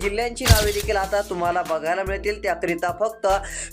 जिल्ह्यांची नावे देखील आता तुम्हाला बघायला मिळतील. त्याकरिता फक्त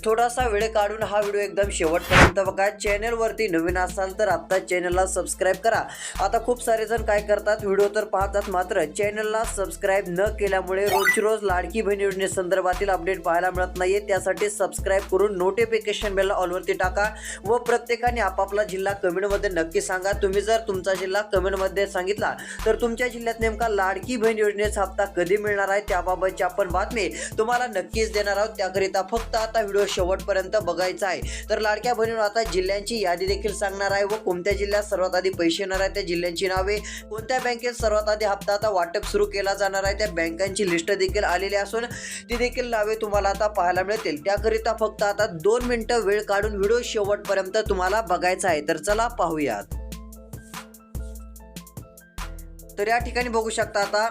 थोडासा वेळ काढून हा व्हिडिओ एकदम शेवटपर्यंत बघा. चॅनलवरती नवीन असाल तर आत्ता चॅनलला सबस्क्राईब करा. आता खूप सारे जण काय करतात व्हिडिओ तर पाहतात मात्र चॅनलला सबस्क्राईब न केल्यामुळे रोजची रोज लाडकी बहीण योजनेसंदर्भातील अपडेट पाहायला मिळत नाहीये. त्यासाठी सबस्क्राईब करून नोटिफिकेशन बेल ऑलवरती टाका व प्रत्येकाने आपापला जिल्हा कमेंटमध्ये नक्की सांगा. तुम्ही जर तुमचा जिल्हा कमेंटमध्ये सांगितला तर तुमच्या जिल्ह्यात नेमका लाडकी बहीण योजनेचा हप्ता कधी मिळणार आहे? याबाबतची आपण बातमी तुम्हाला नक्कीच देणार आहोत. त्याकरिता फक्त आता व्हिडिओ शेवटपर्यंत बघायचा आहे. तर लाडक्या बहिणीवर आता जिल्ह्यांची यादी देखील सांगणार आहे व कोणत्या जिल्ह्यात सर्वात आधी पैसे येणार आहे त्या जिल्ह्यांची नावे. कोणत्या बँकेत सर्वात आधी हप्ता आता वाटप सुरू केला जाणार आहे त्या बँकांची लिस्ट देखील आलेली असून ती देखील नावे तुम्हाला आता पाहायला मिळतील. त्याकरिता फक्त आता दोन मिनिटं वेळ काढून व्हिडिओ शेवटपर्यंत तुम्हाला बघायचा आहे. तर चला पाहूयात. तर या ठिकाणी बघू शकता आता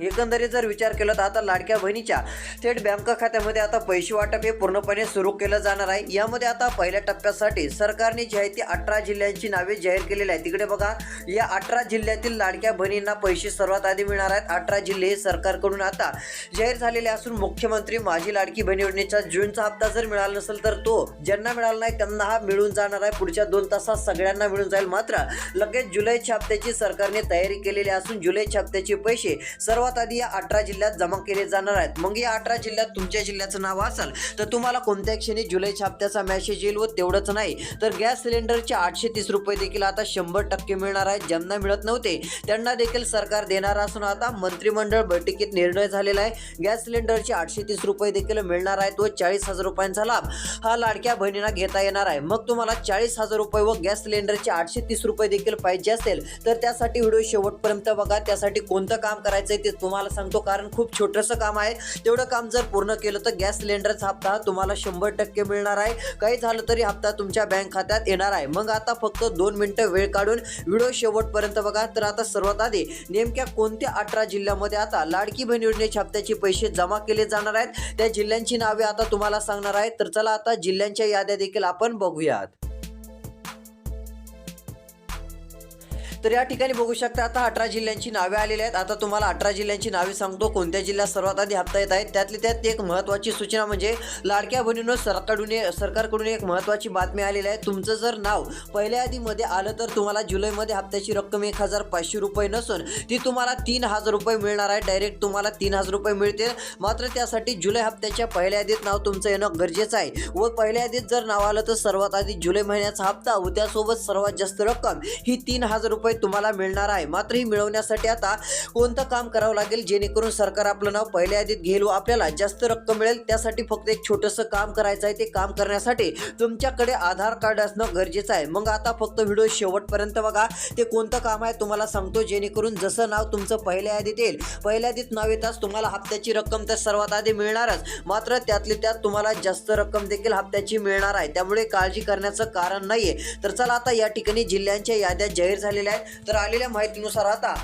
एकंदरीत जर विचार केला तर आता लाडक्या बहिणीच्या थेट बँक खात्यामध्ये आता पैसे वाटप हे पूर्णपणे सुरू केलं जाणार आहे. यामध्ये आता पहिल्या टप्प्यासाठी सरकारने जी आहे ती अठरा जिल्ह्यांची नावे जाहीर केलेली आहे तिकडे बघा या अठरा जिल्ह्यातील लाडक्या बहिणींना पैसे सर्वात आधी मिळणार आहेत. अठरा जिल्हे हे सरकारकडून आता जाहीर झालेले असून मुख्यमंत्री माझी लाडकी बहीण योजनेचा जूनचा हप्ता जर मिळाला नसेल तर तो ज्यांना मिळाला नाही त्यांना हा मिळून जाणार आहे. पुढच्या दोन तासात सगळ्यांना मिळून जाईल. मात्र लगेच जुलैच्या हप्त्याची सरकारने तयारी केलेली असून जुलैच्या हप्त्याचे पैसे सर्व सर्वात आधी या अठरा जिल्ह्यात जमा केले जाणार आहेत. मग या अठरा जिल्ह्यात तुमच्या जिल्ह्याचं नाव असेल तर तुम्हाला कोणत्या क्षणी जुलै हप्त्याचा मेसेज येईल व तेवढंच नाही. तर गॅस सिलेंडरचे आठशे तीस रुपये देखील आता शंभर टक्के मिळणार आहेत. ज्यांना मिळत नव्हते त्यांना देखील सरकार देणार असून आता मंत्रिमंडळ बैठकीत निर्णय झालेला आहे. गॅस सिलेंडरचे आठशे तीस रुपये देखील मिळणार आहेत व चाळीस हजार रुपयांचा लाभ हा लाडक्या बहिणींना घेता येणार आहे. मग तुम्हाला चाळीस हजार रुपये व गॅस सिलेंडरचे आठशे तीस रुपये देखील पाहिजे असेल तर त्यासाठी व्हिडिओ शेवटपर्यंत बघा. त्यासाठी कोणतं काम करायचं आहे ते तुम्हाला सांगतो कारण खूप छोटंसं काम आहे. तेवढं काम जर पूर्ण केलं तर गॅस सिलेंडरचा हप्ता हा तुम्हाला शंभर टक्के मिळणार आहे. काही झालं तरी हप्ता तुमच्या बँक खात्यात येणार आहे. मग आता फक्त दोन मिनटं वेळ काढून व्हिडिओ शेवटपर्यंत बघा. तर आता सर्वात आधी नेमक्या कोणत्या अठरा जिल्ह्यामध्ये आता लाडकी बहीण योजनेच्या हप्त्याचे पैसे जमा केले जाणार आहेत? त्या जिल्ह्यांची नावे आता तुम्हाला सांगणार आहे. तर चला आता जिल्ह्यांच्या याद्या देखील आपण बघूयात. तर या ठिकाणी बघू शकता आता अठरा जिल्ह्यांची नावे आलेली आहेत. आता तुम्हाला अठरा जिल्ह्यांची नावे सांगतो. कोणत्या जिल्ह्यात सर्वात आधी हप्ता येत आहेत? त्यातली त्यात एक महत्त्वाची सूचना म्हणजे लाडक्या बहिणीनं सरकारकडून सरकारकडून एक महत्त्वाची बातमी आलेली आहे. तुमचं जर नाव पहिल्या यादीमध्ये आलं तर तुम्हाला जुलैमध्ये हप्त्याची रक्कम एक हजार पाचशे रुपये नसून ती तुम्हाला तीन हजार रुपये मिळणार आहे. डायरेक्ट तुम्हाला तीन हजार रुपये मिळतील. मात्र त्यासाठी जुलै हप्त्याच्या पहिल्या यादीत नाव तुमचं येणं गरजेचं आहे व पहिल्या यादीत जर नाव आलं तर सर्वात आधी जुलै महिन्याचा हप्ता व त्यासोबत सर्वात जास्त रक्कम ही तीन हजार रुपये तुम्हाला मिळणार आहे. मात्र ही मिळवण्यासाठी आता कोणतं काम करावं लागेल? जेणेकरून सरकार आपलं नाव पहिल्या यादीत घेईल व आपल्याला जास्त रक्कम मिळेल. त्यासाठी फक्त एक छोटंसं काम करायचं आहे. ते काम करण्यासाठी तुमच्याकडे आधार कार्ड असणं गरजेचं आहे. मग आता फक्त व्हिडिओ शेवटपर्यंत बघा. ते कोणतं काम आहे तुम्हाला सांगतो. जेणेकरून जसं नाव तुमचं पहिल्या यादीत येईल पहिल्या यादीत नाव येताच तुम्हाला हप्त्याची रक्कम तर सर्वात आधी मिळणारच. मात्र त्यातली त्यात तुम्हाला जास्त रक्कम देखील हप्त्याची मिळणार आहे. त्यामुळे काळजी करण्याचं कारण नाही आहे तर चला आता या ठिकाणी जिल्ह्यांच्या याद्या जाहीर झालेल्या आहेत. तर आलेल्या माहितीनुसार आता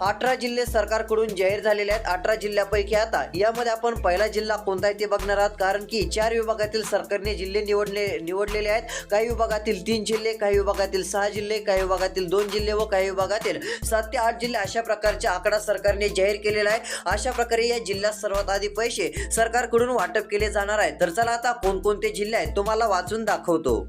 अठरा जिल्हे सरकारकडून जाहीर झालेले आहेत. अठरा जिल्ह्यापैकी आता यामध्ये आपण पहिला जिल्हा कोणता आहे ते बघणार आहात. कारण की चार विभागातील सरकारने जिल्हे निवडले निवडलेले आहेत. काही विभागातील तीन जिल्हे काही विभागातील सहा जिल्हे काही विभागातील दोन जिल्हे व काही विभागातील सात ते आठ जिल्हे अशा प्रकारचा आकडा सरकारने जाहीर केलेला आहे. अशा प्रकारे या जिल्ह्यात सर्वात आधी पैसे सरकारकडून वाटप केले जाणार आहेत. तर चला आता कोणकोणते जिल्हे आहेत तुम्हाला वाचून दाखवतो.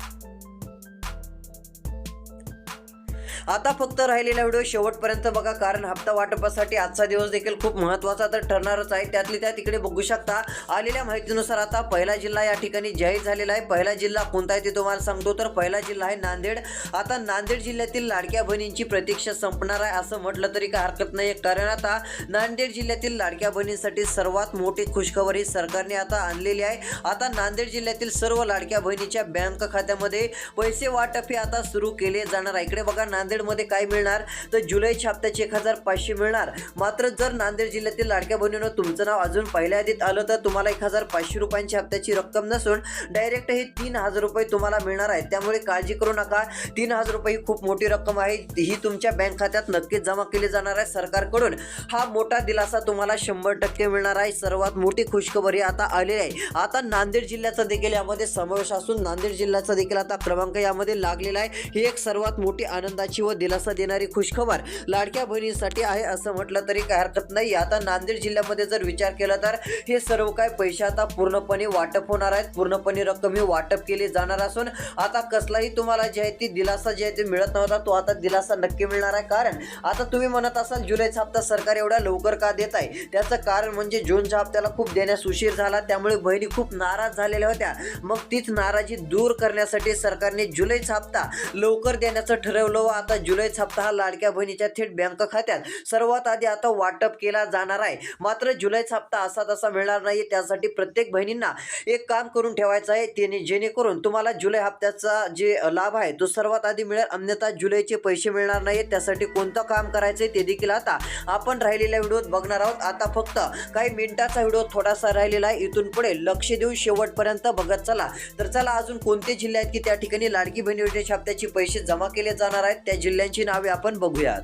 आता फक्त राहिलेला व्हिडिओ शेवटपर्यंत बघा कारण हप्ता वाटपासाठी आजचा दिवस देखील खूप महत्त्वाचा तर ठरणारच आहे. त्यातली त्या तिकडे बघू शकता आलेल्या माहितीनुसार आता पहिला जिल्हा या ठिकाणी जाहीर झालेला आहे. पहिला जिल्हा कोणता आहे ते तुम्हाला सांगतो तर पहिला जिल्हा आहे नांदेड. आता नांदेड जिल्ह्यातील लाडक्या बहिणींची प्रतीक्षा संपणार आहे असं म्हटलं तरी काय हरकत नाही कारण आता नांदेड जिल्ह्यातील लाडक्या बहिणींसाठी सर्वात मोठी खुशखबरी सरकारने आता आणलेली आहे. आता नांदेड जिल्ह्यातील सर्व लाडक्या बहिणीच्या बँक खात्यामध्ये पैसे वाटप हे आता सुरू केले जाणार आहे. इकडे बघा नांदेड मध्ये काय मिळणार? तर जुलैच्या हप्त्याचे एक हजार पाचशे मिळणार. मात्र जर नांदेड जिल्ह्यातील लाडक्या बहिणीनं तुमचं नाव अजून पहिल्या यादीत आलं तर तुम्हाला एक हजार पाचशे रुपयांची हप्त्याची रक्कम नसून डायरेक्ट हे तीन हजार रुपये तुम्हाला मिळणार आहे त्यामुळे काळजी करू नका. तीन हजार रुपये ही खूप मोठी रक्कम आहे. ही तुमच्या बँक खात्यात नक्कीच जमा केली जाणार आहे सरकारकडून. हा मोठा दिलासा तुम्हाला शंभर टक्के मिळणार आहे. सर्वात मोठी खुशखबरी आता आलेली आहे. आता नांदेड जिल्ह्याचा देखील यामध्ये समावेश असून नांदेड जिल्ह्याचा देखील आता क्रमांक यामध्ये लागलेला आहे. ही एक सर्वात मोठी आनंदाची व व दिलासा देणारी खुशखबर लाडक्या बहिणींसाठी आहे असं म्हटलं तरी काय हरकत नाही. आता नांदेड जिल्ह्यामध्ये जर विचार केला तर हे सर्व काय पैसे आता पूर्णपणे वाटप होणार आहेत. पूर्णपणे रक्कम ही वाटप केली जाणार असून आता कसलाही तुम्हाला जे आहे ती दिलासा जे आहे ते मिळत नव्हता तो आता दिलासा नक्की मिळणार आहे. कारण आता तुम्ही म्हणत असाल जुलैचा हप्ता सरकार एवढा लवकर का देत आहे? त्याचं कारण म्हणजे जूनच्या हप्त्याला खूप देण्यास उशीर झाला. त्यामुळे बहिणी खूप नाराज झालेल्या होत्या. मग तीच नाराजी दूर करण्यासाठी सरकारने जुलैचा हप्ता लवकर देण्याचं ठरवलं व आता जुलै सप्ताह हा लाडक्या बहिणीच्या थेट बँक खात्यात. सर्वात आधी आता वाटप केला जाणार आहे. मात्र जुलैचा हप्ता असा तसा मिळणार नाही त्यासाठी प्रत्येक बहिणींना एक काम करून ठेवायचं आहे. त्याने जेणेकरून तुम्हाला जुलै हप्त्याचा जे लाभ आहे तो सर्वात आधी मिळेल. अन्यथा जुलैचे पैसे मिळणार नाही त्यासाठी कोणतं काम करायचं ते देखील आता आपण राहिलेल्या व्हिडिओत बघणार आहोत. आता फक्त काही मिनिटाचा व्हिडिओ थोडासा राहिलेला आहे. इथून पुढे लक्ष देऊन शेवटपर्यंत बघत चला. तर चला अजून कोणते जिल्हे आहेत की त्या ठिकाणी लाडकी बहिणी योजनेच्या हप्त्याचे पैसे जमा केले जाणार आहेत? त्या जिल्ह्यांची नावे आपण बघूयात.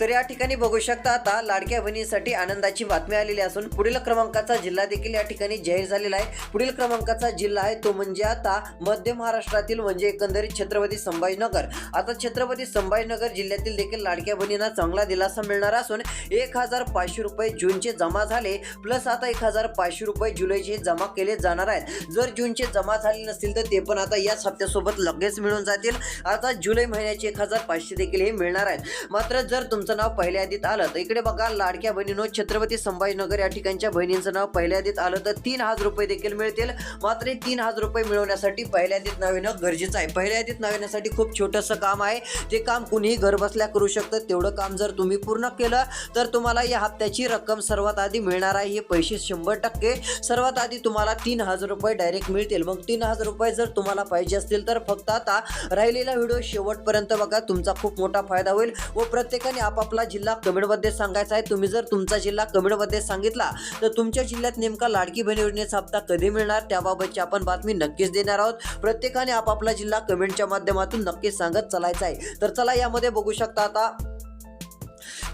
तर या ठिकाणी बघू शकता आता लाडक्या बहिणीसाठी आनंदाची बातमी आलेली असून पुढील क्रमांकाचा जिल्हा देखील या ठिकाणी जाहीर झालेला आहे. पुढील क्रमांकाचा जिल्हा आहे तो म्हणजे आता मध्य महाराष्ट्रातील म्हणजे एकंदरीत छत्रपती संभाजीनगर. आता छत्रपती संभाजीनगर जिल्ह्यातील देखील लाडक्या बहिणींना चांगला दिलासा मिळणार असून एक हजार पाचशे रुपये जूनचे जमा झाले प्लस आता एक हजार पाचशे रुपये जुलैचे जमा केले जाणार आहेत. जर जूनचे जमा झाले नसतील तर ते पण आता याच हप्त्यासोबत लगेच मिळून जातील. आता जुलै महिन्याचे एक हजार पाचशे देखील हे मिळणार आहेत. मात्र जर तुमचं नाव पहिल्या यादीत आलं तर इकडे बघा लाडक्या बहिणीनो छत्रपती संभाजीनगर या ठिकाणच्या बहिणींचं नाव पहिल्या यादीत आलं तर तीन हजार रुपये देखील मिळतील. मात्र तीन हजार रुपये मिळवण्यासाठी पहिल्या यादीत नाव येणं गरजेचं आहे. पहिल्या यादीत नाव येण्यासाठी खूप छोटंसं काम आहे. ते काम कुणीही घरबसल्या करू शकतं तेवढं काम जर तुम्ही पूर्ण केलं तर तुम्हाला या हप्त्याची रक्कम सर्वात आधी मिळणार आहे. हे पैसे शंभर टक्के. सर्वात आधी तुम्हाला तीन हजार रुपये डायरेक्ट मिळतील. मग तीन हजार रुपये जर तुम्हाला पाहिजे असतील तर फक्त आता राहिलेला व्हिडिओ शेवटपर्यंत बघा. तुमचा खूप मोठा फायदा होईल व प्रत्येकाने आपापला जिल्हा कमेंटमध्ये सांगायचा आहे. तुम्ही जर तुमचा जिल्हा कमेंटमध्ये सांगितला तर तुमच्या जिल्ह्यात नेमका लाडकी बहीण योजनेचा हप्ता कधी मिळणार? त्याबाबतची आपण बातमी नक्कीच देणार आहोत. प्रत्येकाने आपापला जिल्हा कमेंटच्या माध्यमातून नक्कीच सांगत चालायचा आहे. तर चला यामध्ये बघू शकता आता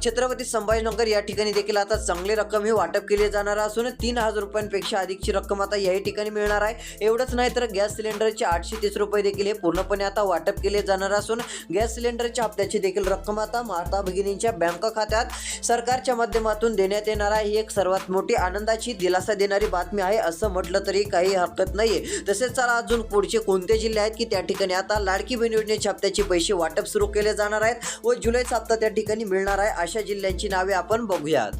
छत्रपती संभाजीनगर या ठिकाणी देखील आता चांगली रक्कम ही वाटप केली जाणार असून तीन हजार रुपयांपेक्षा अधिकची रक्कम आता याही ठिकाणी मिळणार आहे. एवढंच नाही तर गॅस सिलेंडरचे आठशे तीस रुपये देखील हे पूर्णपणे आता वाटप केले जाणार असून गॅस सिलेंडरच्या हप्त्याची देखील रक्कम आता माता भगिनींच्या बँक खात्यात सरकारच्या माध्यमातून देण्यात येणार आहे. ही एक सर्वात मोठी आनंदाची दिलासा देणारी बातमी आहे असं म्हटलं तरी काही हरकत नाहीये. तसेच चला अजून पुढचे कोणते जिल्हे आहेत की त्या ठिकाणी आता लाडकी बहीण योजनेच्या हप्त्याचे पैसे वाटप सुरू केले जाणार आहेत व जुलैचा हप्ता त्या ठिकाणी मिळणार आहे अशा जिल्ह्यांची नावे आपण बघूयात.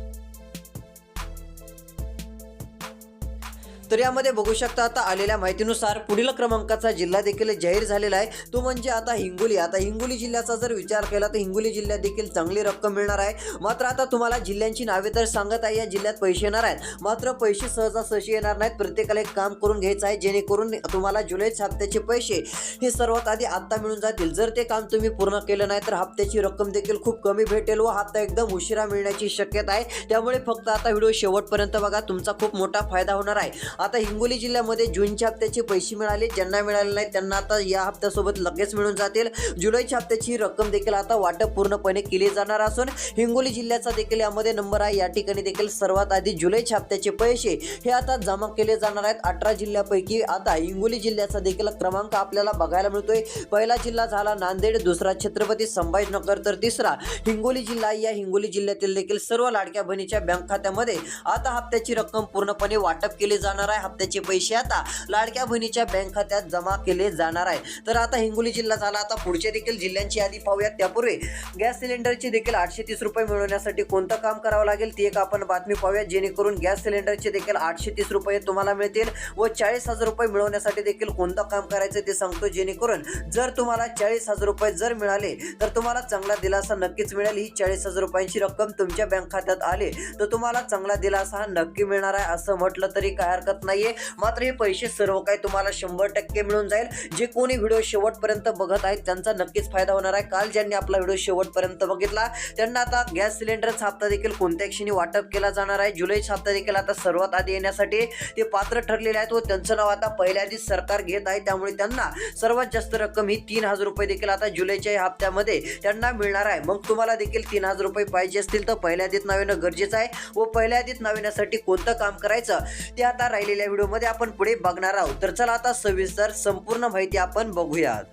तर यामध्ये बघू शकता आता आलेल्या माहितीनुसार पुढील क्रमांकाचा जिल्हा देखील जाहीर झालेला आहे. तो म्हणजे आता हिंगोली. आता हिंगोली जिल्ह्याचा जर विचार केला तर हिंगोली जिल्ह्यात देखील चांगली रक्कम मिळणार आहे. मात्र आता तुम्हाला जिल्ह्यांची नावे तर सांगत आहे. या जिल्ह्यात पैसे येणार आहेत. मात्र पैसे सहजासहजी येणार नाहीत. प्रत्येकाला एक काम करून घ्यायचं आहे. जेणेकरून तुम्हाला जुलै हप्त्याचे पैसे हे सर्वात आधी आत्ता मिळून जातील. जर ते काम तुम्ही पूर्ण केलं नाही तर हप्त्याची रक्कम देखील खूप कमी भेटेल व हप्ता एकदम उशिरा मिळण्याची शक्यता आहे. त्यामुळे फक्त आता व्हिडिओ शेवटपर्यंत बघा. तुमचा खूप मोठा फायदा होणार आहे. आता हिंगोली जिल्ह्यामध्ये जूनच्या हप्त्याचे पैसे मिळाले ज्यांना मिळाले नाही त्यांना आता या हप्त्यासोबत लगेच मिळून जातील. जुलैच्या हप्त्याची रक्कम देखील आता वाटप पूर्णपणे केली जाणार असून हिंगोली जिल्ह्याचा देखील यामध्ये नंबर आहे. या ठिकाणी देखील सर्वात आधी जुलैच्या हप्त्याचे पैसे हे आता जमा केले जाणार आहेत. अठरा जिल्ह्यापैकी आता हिंगोली जिल्ह्याचा देखील क्रमांक आपल्याला बघायला मिळतोय. पहिला जिल्हा झाला नांदेड दुसरा छत्रपती संभाजीनगर तर तिसरा हिंगोली जिल्हा. या हिंगोली जिल्ह्यातील देखील सर्व लाडक्या बहिणीच्या बँक खात्यामध्ये आता हप्त्याची रक्कम पूर्णपणे वाटप केली जाणार आहे हप्त्याचे पैसे आता लाडक्या बहिणीच्या बँक खात्यात जमा केले जाणार आहे. तर आता हिंगोली जिल्हा झाला. आता पुढच्या देखील जिल्ह्यांची यादी पाहूयात. त्यापूर्वी गॅस सिलेंडरची देखील आठशे तीस रुपये मिळवण्यासाठी कोणतं काम करावं लागेल ती एक आपण बातमी पाहूया जेणेकरून गॅस सिलेंडरचे देखील आठशे तीस रुपये तुम्हाला मिळतील व चाळीस हजार रुपये मिळवण्यासाठी देखील कोणतं काम करायचं ते सांगतो. जेणेकरून जर तुम्हाला चाळीस हजार रुपये जर मिळाले तर तुम्हाला चांगला दिलासा नक्कीच मिळेल. ही चाळीस हजार रुपयांची रक्कम तुमच्या बँक खात्यात आले तर तुम्हाला चांगला दिलासा हा नक्की मिळणार आहे असं म्हटलं तरी काय हरकत नाहीये. मात्र हे पैसे सर्व काही तुम्हाला शंभर टक्के मिळून जाईल. जे कोणी व्हिडिओ शेवटपर्यंत बघत आहेत त्यांचा नक्कीच फायदा होणार आहे. काल ज्यांनी आपला व्हिडिओ शेवटपर्यंत बघितला त्यांना आता गॅस सिलेंडरचा हप्ता देखील कोणत्या क्षणी वाटप केला जाणार आहे? जुलैचा हप्ता देखील आता सर्वात आधी येण्यासाठी ते पात्र ठरलेले आहेत व त्यांचं नाव आता पहिल्या आधीच सरकार घेत आहे. त्यामुळे त्यांना सर्वात जास्त रक्कम ही तीन हजार रुपये देखील आता जुलैच्या या हप्त्यामध्ये त्यांना मिळणार आहे. मग तुम्हाला देखील तीन हजार रुपये पाहिजे असतील तर पहिल्या आधीत नाव येणं गरजेचं आहे व पहिल्या आधीत नाव येण्यासाठी कोणतं काम करायचं ते आता राहिले आलेल्या व्हिडिओमध्ये आपण पुढे बघणार आहोत. तर चला आता सविस्तर संपूर्ण माहिती आपण बघूयात.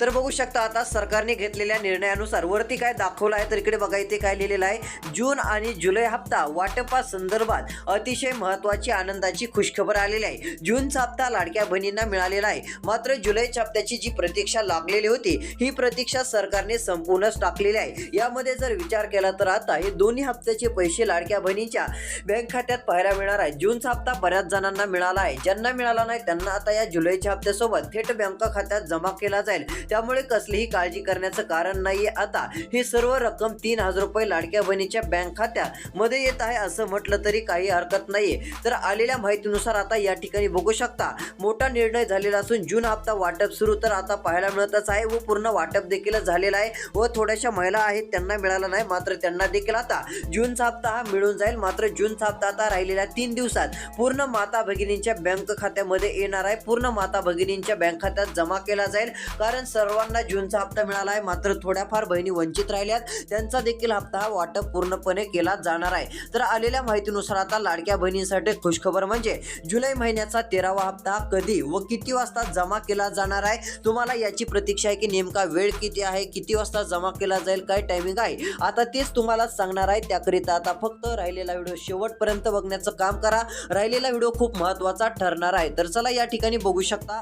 तर बघू शकता आता सरकारने घेतलेल्या निर्णयानुसार वरती काय दाखवलं आहे तर इकडे बघा इथे काय लिहिलेलं आहे जून आणि जुलै हप्ता वाटपा संदर्भात अतिशय महत्वाची आनंदाची खुशखबर आलेली आहे. जूनचा हप्ता लाडक्या बहिणींना मिळालेला आहे. मात्र जुलैच्या हप्त्याची जी प्रतीक्षा लागलेली होती ही प्रतीक्षा सरकारने संपूर्णच टाकलेली आहे. यामध्ये जर विचार केला तर आता हे दोन्ही हप्त्याचे पैसे लाडक्या बहिणीच्या बँक खात्यात पाहायला मिळणार आहे. जूनचा हप्ता बऱ्याच जणांना मिळाला आहे. ज्यांना मिळाला नाही त्यांना आता या जुलैच्या हप्त्यासोबत थेट बँक खात्यात जमा केला जाईल. त्यामुळे कसलीही काळजी करण्याचं कारण नाहीये. आता ही सर्व रक्कम तीन हजार रुपये लाडक्या बहिणीच्या बँक खात्यामध्ये येत आहे असं म्हटलं तरी काही हरकत नाहीये. तर आलेल्या माहितीनुसार आता या ठिकाणी बघू शकता मोठा निर्णय झालेला असून जून हप्ता वाटप सुरू तर आता पाहायला मिळतच आहे व पूर्ण वाटप देखील झालेलं आहे व थोड्याशा महिला आहेत त्यांना मिळाला नाही मात्र त्यांना देखील आता जूनचा हप्ता हा मिळून जाईल. मात्र जूनचा हप्ता आता राहिलेल्या तीन दिवसात पूर्ण माता भगिनींच्या बँक खात्यामध्ये येणार आहे. पूर्ण माता भगिनींच्या बँक खात्यात जमा केला जाईल. कारण सर्वांना जूनचा हप्ता मिळाला आहे मात्र थोड्याफार बहिणी वंचित राहिल्यात. त्यांचा देखील हप्ता हा वाटप पूर्णपणे केला जाणार आहे. तर आलेल्या माहितीनुसार आता लाडक्या बहिणींसाठी खुशखबर म्हणजे जुलै महिन्याचा तेरावा हप्ता कधी व किती वाजता जमा केला जाणार आहे? तुम्हाला याची प्रतीक्षा आहे की नेमका वेळ किती आहे? किती वाजता जमा केला जाईल? काय टायमिंग आहे? आता तेच तुम्हाला सांगणार आहे. त्याकरिता आता फक्त राहिलेला व्हिडिओ शेवटपर्यंत बघण्याचं काम करा. राहिलेला व्हिडिओ खूप महत्त्वाचा ठरणार आहे. तर चला या ठिकाणी बघू शकता.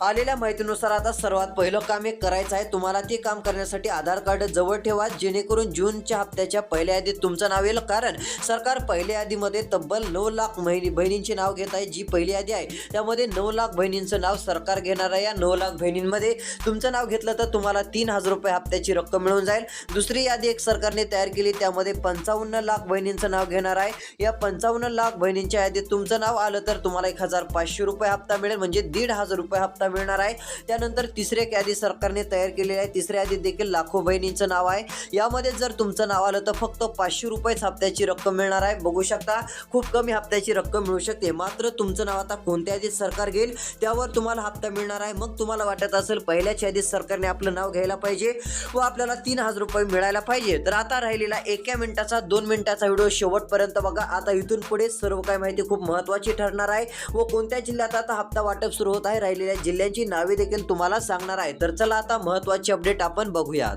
आलेल्या माहितीनुसार आता सर्वात पहिलं काम एक करायचं आहे. तुम्हाला ते काम करण्यासाठी आधार कार्ड जवळ ठेवा जेणेकरून जूनच्या हप्त्याच्या पहिल्या यादीत तुमचं नाव येईल. कारण सरकार पहिल्या यादीमध्ये तब्बल नऊ लाख महिनी बहिणींचे नाव घेत आहे जी पहिली यादी आहे. त्यामध्ये नऊ लाख बहिणींचं नाव सरकार घेणार आहे. या नऊ लाख बहिणींमध्ये तुमचं नाव घेतलं तर तुम्हाला तीन हजार रुपये हप्त्याची रक्कम मिळून जाईल. दुसरी यादी एक सरकारने तयार केली त्यामध्ये पंचावन्न लाख बहिणींचं नाव घेणार आहे. या पंचावन्न लाख बहिणींच्या यादीत तुमचं नाव आलं तर तुम्हाला एक हजार पाचशे रुपये हप्ता मिळेल. म्हणजे दीड हजार रुपये हप्ता मिळणार आहे. त्यानंतर तिसरे एक यादी सरकारने तयार केलेली आहे. तिसऱ्या यादीत देखील लाखो बहिणींचं नाव आहे. यामध्ये जर तुमचं नाव आलं तर फक्त पाचशे रुपयेच हप्त्याची रक्कम मिळणार आहे. बघू शकता खूप कमी हप्त्याची रक्कम मिळू शकते. मात्र तुमचं नाव आता कोणत्या यादीत सरकार घेईल त्यावर तुम्हाला हप्ता मिळणार आहे. मग तुम्हाला वाटत असेल पहिल्याच यादीत सरकारने आपलं नाव घ्यायला पाहिजे व आपल्याला तीन हजार रुपये मिळायला पाहिजे. तर आता राहिलेला एका मिनिटाचा दोन मिनिटाचा व्हिडिओ शेवटपर्यंत बघा. आता इथून पुढे सर्व काही माहिती खूप महत्त्वाची ठरणार आहे व कोणत्या जिल्ह्यात आता हप्ता वाटप सुरू होत आहे राहिलेल्या किल्ल्यांची नावे देखील तुम्हाला सांगणार आहे. तर चला आता महत्वाची अपडेट आपण बघूयात.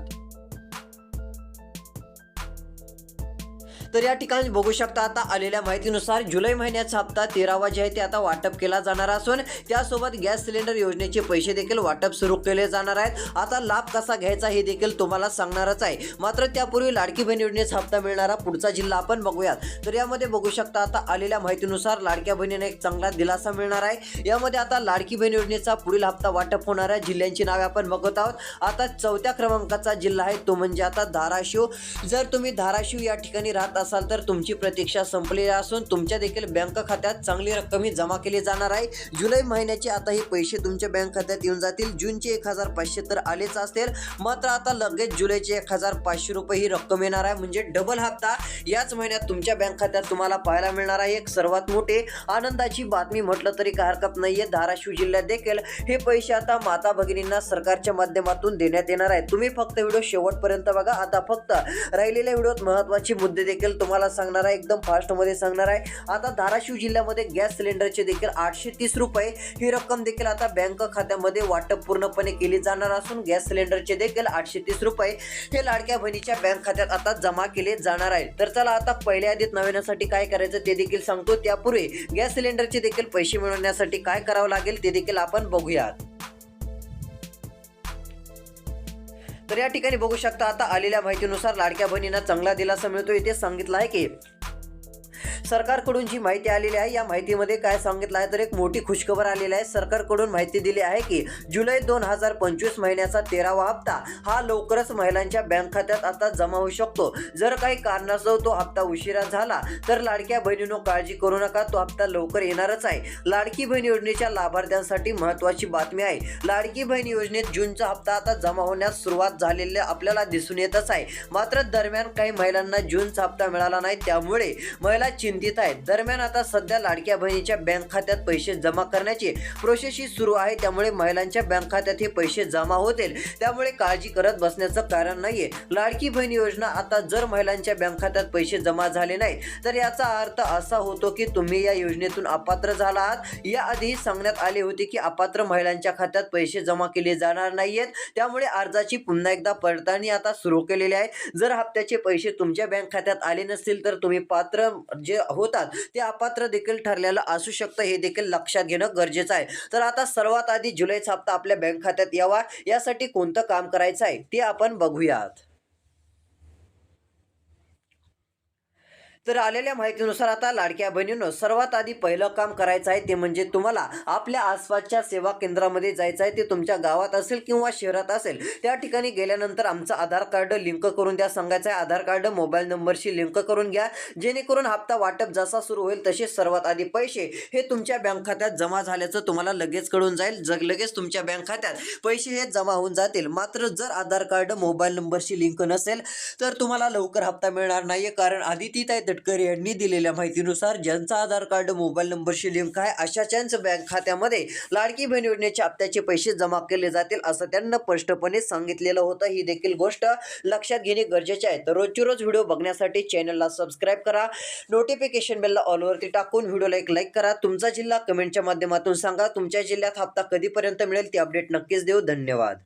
तर या ठिकाणी बघू शकता आता आलेल्या माहितीनुसार जुलै महिन्याचा हप्ता तेरावा जे आहे ते आता वाटप केला जाणार असून त्यासोबत गॅस सिलेंडर योजनेचे पैसे देखील वाटप सुरू केले जाणार आहेत. आता लाभ कसा घ्यायचा हे देखील तुम्हाला सांगणारच आहे. मात्र त्यापूर्वी लाडकी बहीण योजनेचा हप्ता मिळणारा पुढचा जिल्हा आपण बघूयात. तर यामध्ये बघू शकता आता आलेल्या माहितीनुसार लाडक्या बहिणीने एक चांगला दिलासा मिळणार आहे. यामध्ये आता लाडकी बहीण योजनेचा पुढील हप्ता वाटप होणाऱ्या जिल्ह्यांची नावे आपण बघत आहोत. आता चौथ्या क्रमांकाचा जिल्हा आहे तो म्हणजे आता धाराशिव. जर तुम्ही धाराशिव या ठिकाणी राहता असाल तर तुमची प्रतीक्षा संपलेली असून तुमच्या देखील बँक खात्यात चांगली रक्कम ही जमा केली जाणार आहे. जुलै महिन्याचे आता हे पैसे तुमच्या बँक खात्यात येऊन जातील. जूनचे एक हजार पाचशे तर आलेच असतील. मात्र आता लगेच जुलैचे एक हजार पाचशे रुपये ही रक्कम येणार आहे. म्हणजे डबल हप्ता. याच महिन्यात तुमच्या बँक खात्यात तुम्हाला पाहायला मिळणार आहे. एक सर्वात मोठे आनंदाची बातमी म्हटलं तरी काय हरकत नाहीये. धाराशिव जिल्ह्यात देखील हे पैसे आता माता भगिनींना सरकारच्या माध्यमातून देण्यात येणार आहे तुम्ही फक्त व्हिडिओ शेवटपर्यंत बघा. आता फक्त राहिलेल्या व्हिडिओत महत्त्वाचे मुद्दे देखील तुम्हाला सांगणार आहे एकदम फास्टमध्ये सांगणार आहे. आता धाराशिव जिल्ह्यामध्ये गॅस सिलेंडरचे देखील आठशे तीस रुपये ही रक्कम देखील आता बँक खात्यामध्ये वाटप पूर्णपणे केली जाणार असून गॅस सिलेंडरचे देखील आठशे तीस रुपये हे लाडक्या बहिणीच्या बँक खात्यात आता जमा केले जाणार आहे तर चला आता पहिल्या यादीत नव्यासाठी काय करायचं ते देखील सांगतो. त्यापूर्वी गॅस सिलेंडरचे देखील पैसे मिळवण्यासाठी काय करावं लागेल ते देखील आपण बघूयात. तर या ठिकाणी बघू शकता आता आलेल्या माहितीनुसार लाडक्या बहिणींना चांगला दिलासा मिळतो इथे सांगितलं आहे की सरकारकडून जी माहिती आलेली आहे या माहितीमध्ये काय सांगितलं आहे तर एक मोठी खुशखबर आलेली आहे. सरकारकडून माहिती दिली आहे की जुलै दोन हजार पंचवीस महिन्याचा तेरावा हप्ता हा लवकरच महिलांच्या बँक खात्यात आता जमा होऊ शकतो. जर काही कारणास्तव तो हप्ता उशिरा झाला तर लाडक्या बहिणीनो काळजी करू नका तो हप्ता लवकर येणारच आहे. लाडकी बहीण योजनेच्या लाभार्थ्यांसाठी महत्वाची बातमी आहे. लाडकी बहीण योजनेत जूनचा हप्ता आता जमा होण्यास सुरुवात झालेली आपल्याला दिसून येतच आहे. मात्र दरम्यान काही महिलांना जूनचा हप्ता मिळाला नाही त्यामुळे महिला चिंता चिंतित आहेत. दरम्यान आता सध्या लाडक्या बहिणीच्या बँक खात्यात पैसे जमा करण्याची प्रोसेस ही सुरू आहे. त्यामुळे महिलांच्या बँक खात्यात हे पैसे जमा होतील. त्यामुळे काळजी करत बसण्याचं कारण नाहीये. लाडकी बहीण योजना आता जर महिलांच्या बँक खात्यात पैसे जमा झाले नाही तर याचा अर्थ असा होतो की तुम्ही या योजनेतून अपात्र झाला आहात. याआधीही सांगण्यात आले होते की अपात्र महिलांच्या खात्यात पैसे जमा केले जाणार नाहीयेत. त्यामुळे अर्जाची पुन्हा एकदा पडताळणी आता सुरू केलेली आहे. जर हप्त्याचे पैसे तुमच्या बँक खात्यात आले नसतील तर तुम्ही पात्र जे होतात. ते अपात्र देखील ठरलेलं असू शकतं. हे देखील लक्षात घेणं गरजेचं आहे. तर आता सर्वात आधी जुलैचा हप्ता आपल्या बँक खात्यात यावा. यासाठी कोणतं काम करायचं आहे ते आपण बघूयात. तर आलेल्या माहितीनुसार आता लाडक्या बहिणींनो सर्वात आधी पहिलं काम करायचं आहे ते म्हणजे तुम्हाला आपल्या आसपासच्या सेवा केंद्रामध्ये जायचं आहे ते तुमच्या गावात असेल किंवा शहरात असेल त्या ठिकाणी गेल्यानंतर आमचं आधार कार्ड लिंक करून द्या सांगायचं आहे आधार कार्ड मोबाईल नंबरशी लिंक करून घ्या जेणेकरून हप्ता वाटप जसा सुरू होईल तसेच सर्वात आधी पैसे हे तुमच्या बँक खात्यात जमा झाल्याचं तुम्हाला लगेच कळून जाईल जग लगेच तुमच्या बँक खात्यात पैसे हे जमा होऊन जातील. मात्र जर आधार कार्ड मोबाईल नंबरशी लिंक नसेल तर तुम्हाला लवकर हप्ता मिळणार नाही कारण आधी आदितीताई तटकर यांनी दिलेल्या माहितीनुसार ज्यांचा आधार कार्ड मोबाईल नंबरशी लिंक आहे अशाच्यांच बँक खात्यामध्ये लाडकी बहीण योजनेच्या हप्त्याचे पैसे जमा केले जातील असं त्यांना स्पष्टपणे सांगितलेलं होतं. ही देखील गोष्ट लक्षात घेणे गरजेचे आहे. तर रोजची रोज व्हिडिओ बघण्यासाठी चॅनलला सबस्क्राईब करा. नोटिफिकेशन बेलला ऑलवरती टाकून व्हिडिओला एक लाईक करा. तुमचा जिल्हा कमेंटच्या माध्यमातून सांगा. तुमच्या जिल्ह्यात हप्ता कधीपर्यंत मिळेल ती अपडेट नक्कीच देऊ. धन्यवाद.